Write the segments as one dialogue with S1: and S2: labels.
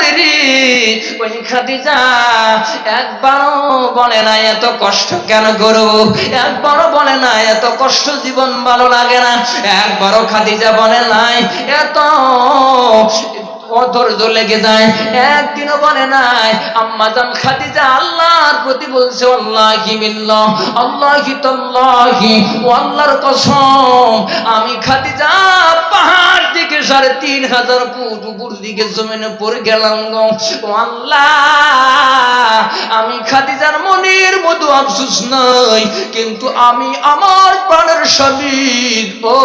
S1: পরে ওই খাদিজা, একবারও বলে না এত কষ্ট কেন একবারও বলে না এত কষ্ট জীবন ভালো লাগে না। একবারও খাদিজা বলে নাই, এত লেগে যায়। একদিনও বলে নাই, আম্মা জান খাদিজা আল্লাহর প্রতি বলছে, আল্লাহ কি মিল্ল আল্লাহ কি তল্লাহি, ও আল্লাহর কসম, আমি খাদিজা পাহাড় সাড়ে তিন হাজার ফুট উপর দিকে জমিনে পড়ে গেলাম গো। আল্লাহ, আমি খাদিজার মনের মতো আফসুস নাই, কিন্তু আমি আমার প্রাণের স্বামী ও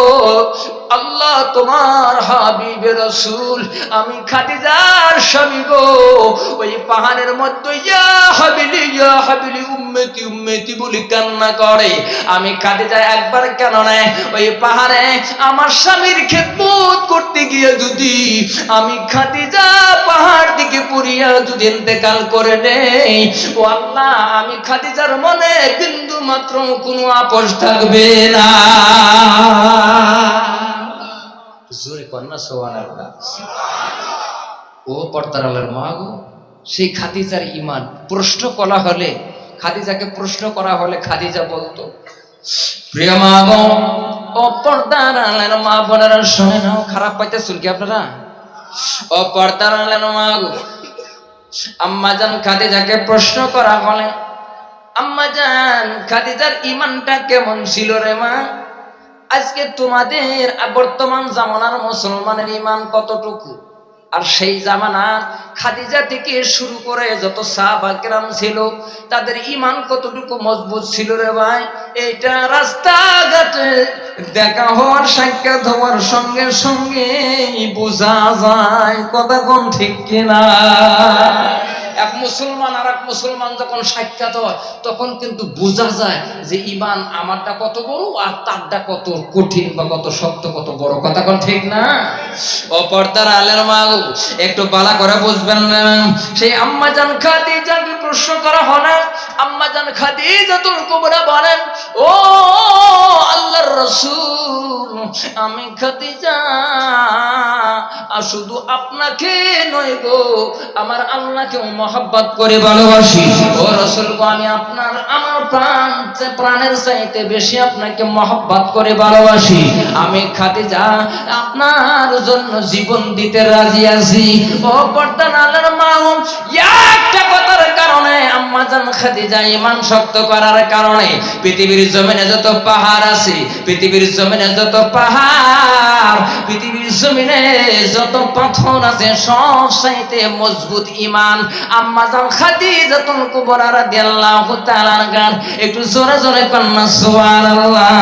S1: আল্লাহ তোমার হাবিবে রসুল, আমি খাদিজার স্বামী গো। ওই পাহাড়ের মধ্যে ইয়া হাবিলি ইয়া হাবিলি, উম্মতি উম্মতি বলি কান্না করে। আমি খাদিজা একবার কেন নেয় ওই পাহাড়ে আমার স্বামীর খেদমত করতে গিয়ে যদি আমি খাদিজা পাহাড় দিকে পুরিয়া যদি ইন্তেকাল করে নেই, ও আল্লাহ, আমি খাদিজার মনে বিন্দু মাত্র কোনো আপোষ থাকবে না। ও গো সেই খাদিজার ইমান প্রশ্ন করা হলে, খাদিজাকে প্রশ্ন করা হলে খাদিজা বলতো, প্রিয় মা গো ও পর্দারালের মা বোনেরা খারাপ কি আপনারা? ও পর্দারালের মা গো খাদিজাকে প্রশ্ন করা হলে, আম্মা জান, খাদিজার ইমানটা কেমন ছিল রে মা? আজকে তোমাদের বর্তমান জামানার মুসলমানের ইমান কতটুকু? আর সেই জামানার খাদিজা থেকে শুরু করে যত সাহাবাকেরাম ছিল, তাদের ইমান কতটুকু মজবুত ছিল রে ভাই? এইটা রাস্তাঘাটে দেখা হওয়ার, সাক্ষাৎ হওয়ার সঙ্গে সঙ্গে বোঝা যায় কথা কোন ঠিক কিনা। এক মুসলমান আর এক মুসলমান যখন সাক্ষাৎ হয়, তখন কিন্তু বোঝা যায় যে ইমান আমারটা কত বড় আর তারটা কত কঠিন বা কত শক্ত, কত বড়। কথা কোন ঠিক না? অপরদার আলের মা একটু বালা করে বুঝবেন সেই আম্মা জান খাদিজাকে প্রশ্ন করা হলে আম্মা জান খাদিজাতুল কুবরা বলেন, ও আল্লাহর রাসূল, আমি খাদিজা আর শুধু আপনাকে নয় গো, আমার আল্লাহকে মহাব্বত করে ভালোবাসি। ও রসুল গো, আমি আপনার, আমার প্রাণ প্রাণের চাইতে বেশি আপনাকে মহাব্বত করে ভালোবাসি। আমি খাদিজা, আপনার জন্য জীবন দিতে রাজি আছি। ও বর্তমান আল্লাহর মা একটা কথার কারণে আম্মা জান খাদিজা ইমান শক্ত করার কারণে পৃথিবীর জমিনে যত পাহাড় আছে, পৃথিবীর জমিনে যত পাহাড়, পৃথিবীর জমিনে যত পাথর আছে, সব চাইতে মজবুত ইমান আম্মা জান খাদিজাতুল কুবরা রাদিয়াল্লাহু তাআলা গান। একটু জোরে জোরে কন্যা, সুবহানাল্লাহ।